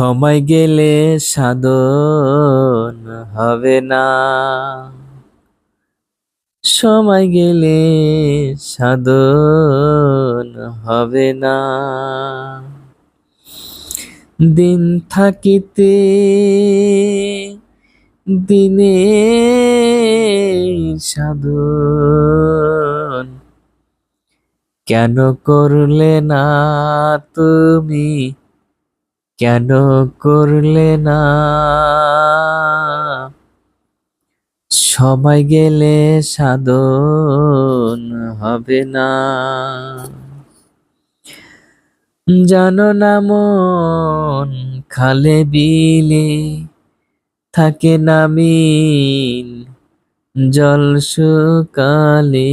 সময় গেলে সাধন হবে না। সময় গেলে সাধন হবে না। দিন থাকিতে দিনে সাধন কেন করলে না তুমি? কেন করলে না? সময় গেলে সাধন হবে না। জানো না মন খালে বিলে, থাকে নামিন জল শুকালে।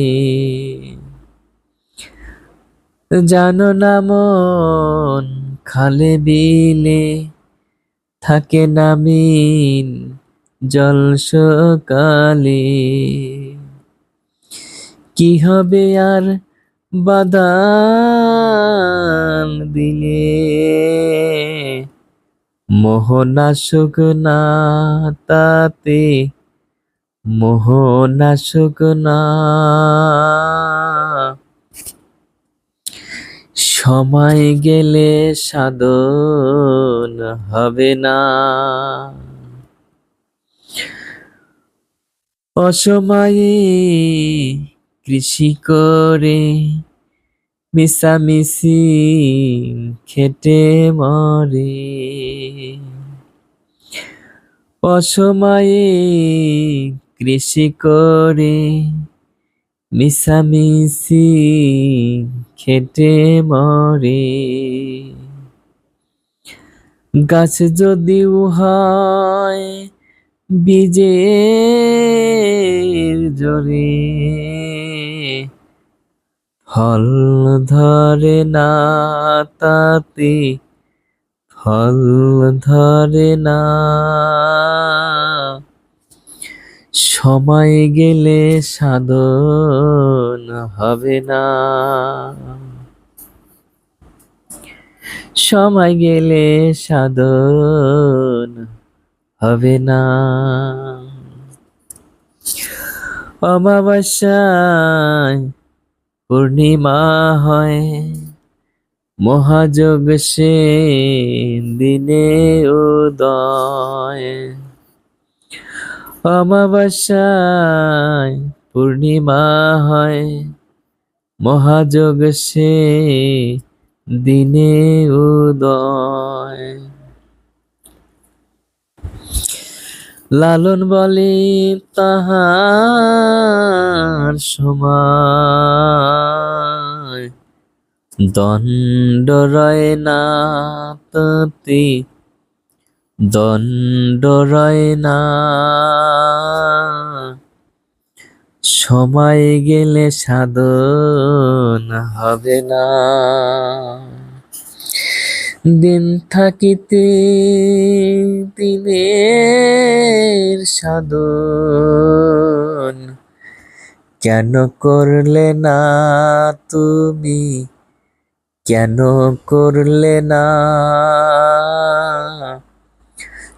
জানো না মন খালে বিলে থাকে নামিন জল সকালে। কি হবে আর বাদান দিলে? মোহনাশুক না তাতে মোহনাশুক না সময় গেলে সাধন হবে না। অসময়ে কৃষি করে মিশামিশি খেটে মরে। অসময়ে কৃষি করে মিশামিশি খেটে মরে। গাছ যদিও হয় বীজের জোরে, ফল ধরে না তাতে, ফল ধরে না সময় গেলে সাধন হবে না। সময় গেলে সাধন হবে না। অমাবস্যায় পূর্ণিমা হয় মহাযোগ সে দিনে উদয়। অমাবস্যায় পূর্ণিমা হয়। মহাযোগ সে দিনে উদয়। লালন বলে তাহার সময়। দণ্ড রয় না তাতে দণ্ড রয় না। সময় গেলে সাধন হবে না। দিন থাকিতে দিনের সাধন কেন করলে না তুমি? কেন করলে না?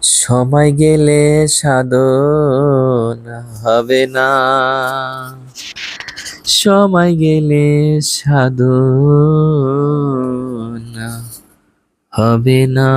সময় গেলে সাধন হবে না। সময় গেলে সাধন হবে না।